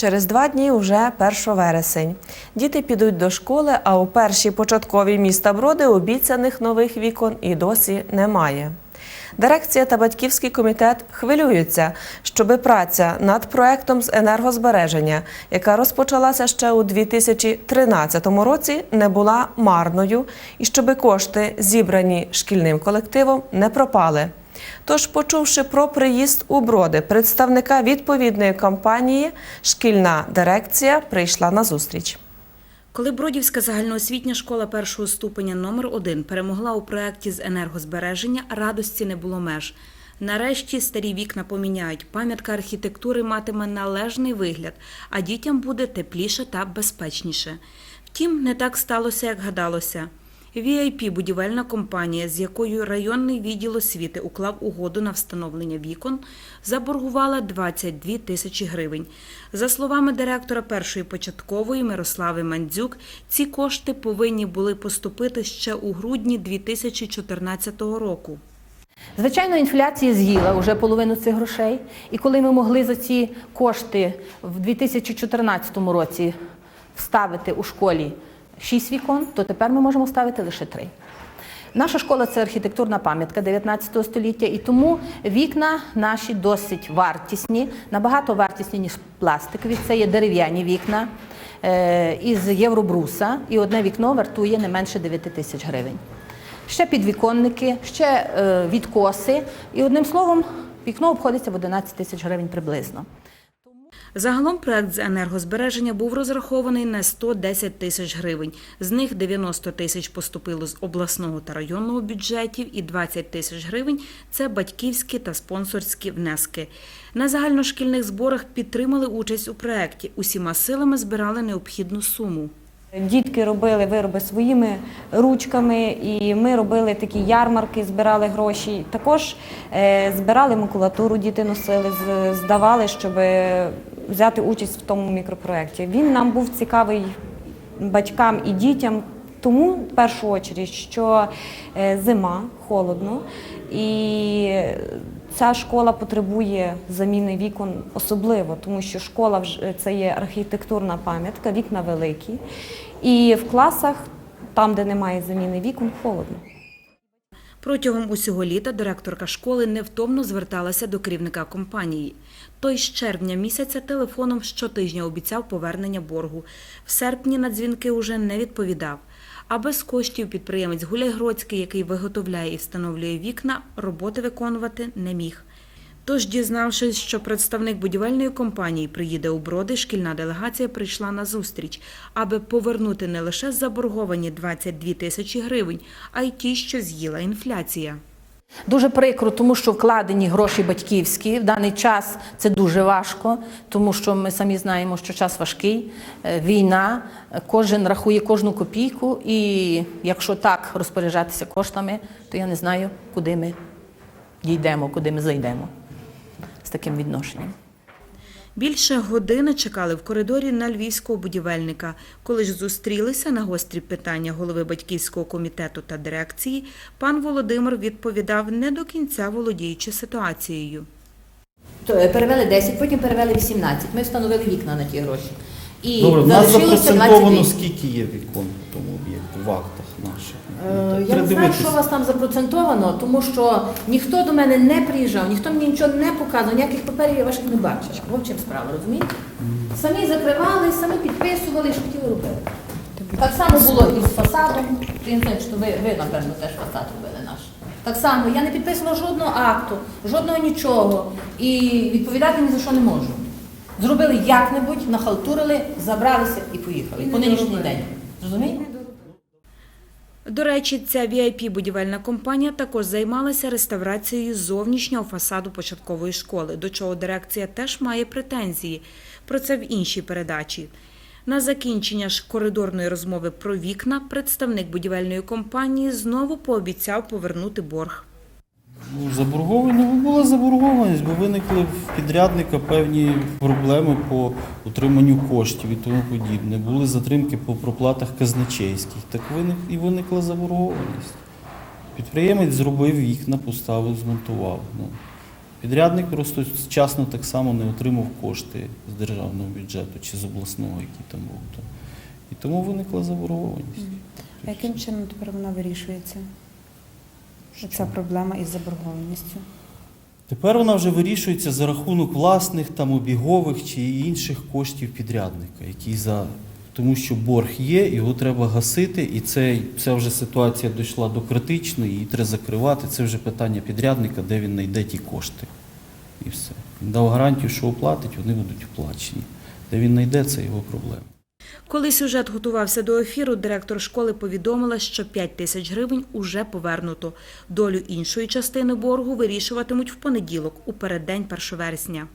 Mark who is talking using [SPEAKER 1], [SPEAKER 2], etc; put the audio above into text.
[SPEAKER 1] Через два дні вже 1 вересень. Діти підуть до школи, а у першій початковій міста Броди обіцяних нових вікон і досі немає. Дирекція та батьківський комітет хвилюються, щоби праця над проектом з енергозбереження, яка розпочалася ще у 2013 році, не була марною і щоби кошти, зібрані шкільним колективом, не пропали. Тож, почувши про приїзд у броди представника відповідної компанії, шкільна дирекція прийшла на зустріч.
[SPEAKER 2] Коли Бродівська загальноосвітня школа першого ступеня номер 1 перемогла у проєкті з енергозбереження, радості не було меж. Нарешті старі вікна поміняють. Пам'ятка архітектури матиме належний вигляд, а дітям буде тепліше та безпечніше. Втім, не так сталося, як гадалося. VIP – будівельна компанія, з якою районний відділ освіти уклав угоду на встановлення вікон, заборгувала 22 тисячі гривень. За словами директора першої початкової Мирослави Мандзюк, ці кошти повинні були поступити ще у грудні 2014 року.
[SPEAKER 3] Звичайно, інфляція з'їла вже половину цих грошей. І коли ми могли за ці кошти в 2014 році вставити у школі 6 вікон, то тепер ми можемо вставити лише 3. Наша школа це архітектурна пам'ятка 19 століття, і тому вікна наші досить вартісні, набагато вартісні, ніж пластикові. Це є дерев'яні вікна е, із євробруса, і одне вікно вартує не менше 9 тисяч гривень. Ще підвіконники, ще е, відкоси. І одним словом, вікно обходиться в 11 тисяч гривень приблизно.
[SPEAKER 2] Загалом проект з енергозбереження був розрахований на 110 тисяч гривень. З них 90 тисяч поступило з обласного та районного бюджетів і 20 тисяч гривень – це батьківські та спонсорські внески. На загальношкільних зборах підтримали участь у проєкті. Усіма силами збирали необхідну суму.
[SPEAKER 4] Дітки робили вироби своїми ручками, і ми робили такі ярмарки, збирали гроші. Також е, збирали макулатуру, діти носили, здавали, щоб взяти участь в тому мікропроєкті. Він нам був цікавий батькам і дітям, тому в першу чергу, що е, зима, холодно, і ця школа потребує заміни вікон особливо, тому що школа вже- це є архітектурна пам'ятка, вікна великі. І в класах, там, де немає заміни вікон, холодно.
[SPEAKER 2] Протягом усього літа директорка школи невтомно зверталася до керівника компанії. Той з червня місяця телефоном щотижня обіцяв повернення боргу. В серпні на дзвінки уже не відповідав. А без коштів підприємець Гуляйгродський, який виготовляє і встановлює вікна, роботи виконувати не міг. Тож, дізнавшись, що представник будівельної компанії приїде у броди, шкільна делегація прийшла на зустріч, аби повернути не лише заборговані 22 тисячі гривень, а й ті, що з'їла інфляція.
[SPEAKER 3] Дуже прикро, тому що вкладені гроші батьківські. В даний час це дуже важко, тому що ми самі знаємо, що час важкий, е, війна, кожен рахує кожну копійку, і якщо так розпоряджатися коштами, то я не знаю, куди ми дійдемо, куди ми зайдемо з таким відношенням.
[SPEAKER 2] Більше години чекали в коридорі на львівського будівельника. Коли ж зустрілися на гострі питання голови батьківського комітету та дирекції, пан Володимир відповідав не до кінця володіючи ситуацією.
[SPEAKER 3] Е, Перевели 10, потім перевели 18. Ми встановили вікна на ті гроші. І
[SPEAKER 5] Добре, в нас
[SPEAKER 3] 28.
[SPEAKER 5] скільки є вікон в тому об'єкті, в актах наших.
[SPEAKER 3] Е, Я не знаю, що у вас там запроцентовано, тому що ніхто до мене не приїжджав, ніхто мені нічого не показував, ніяких паперів я ваших не бачила. В чим справа, розумієте? Самі закривали, самі підписували, що хотіли робити. Так само було і з фасадом. Я не знаю, що ви, ви, напевно, теж фасад робили наш. Так само, я не підписувала жодного акту, жодного нічого. І відповідати ні за що не можу. Зробили як-небудь, нахалтурили, забралися і поїхали. По нинішній день. Розумієте?
[SPEAKER 2] До речі, ця vip будівельна компанія також займалася реставрацією зовнішнього фасаду початкової школи, до чого дирекція теж має претензії. Про це в іншій передачі. На закінчення ж коридорної розмови про вікна представник будівельної компанії знову пообіцяв повернути борг.
[SPEAKER 5] Ну, заборгованість, ну, була заборгованість, бо виникли в підрядника певні проблеми по утриманню коштів і тому подібне. Були затримки по проплатах казначейських. Так виник, і виникла заборгованість. Підприємець зробив вікна, поставив, змонтував. Ну, Підрядник просто вчасно так само не отримав кошти з державного бюджету чи з обласного, який там був. І тому виникла заборгованість.
[SPEAKER 6] А яким чином тепер вона вирішується? Ця проблема із заборгованістю.
[SPEAKER 5] Тепер вона вже вирішується за рахунок власних там обігових чи інших коштів підрядника, який за тому, що борг є, його треба гасити, і це, ця вже ситуація дійшла до критичної, її треба закривати. Це вже питання підрядника, де він знайде ті кошти. І все. Він дав гарантію, що оплатить, вони будуть оплачені. Де він знайде, це його проблема.
[SPEAKER 2] Коли сюжет готувався до ефіру, директор школи повідомила, що 5 тисяч гривень уже повернуто. Долю іншої частини боргу вирішуватимуть в понеділок, у переддень 1 вересня.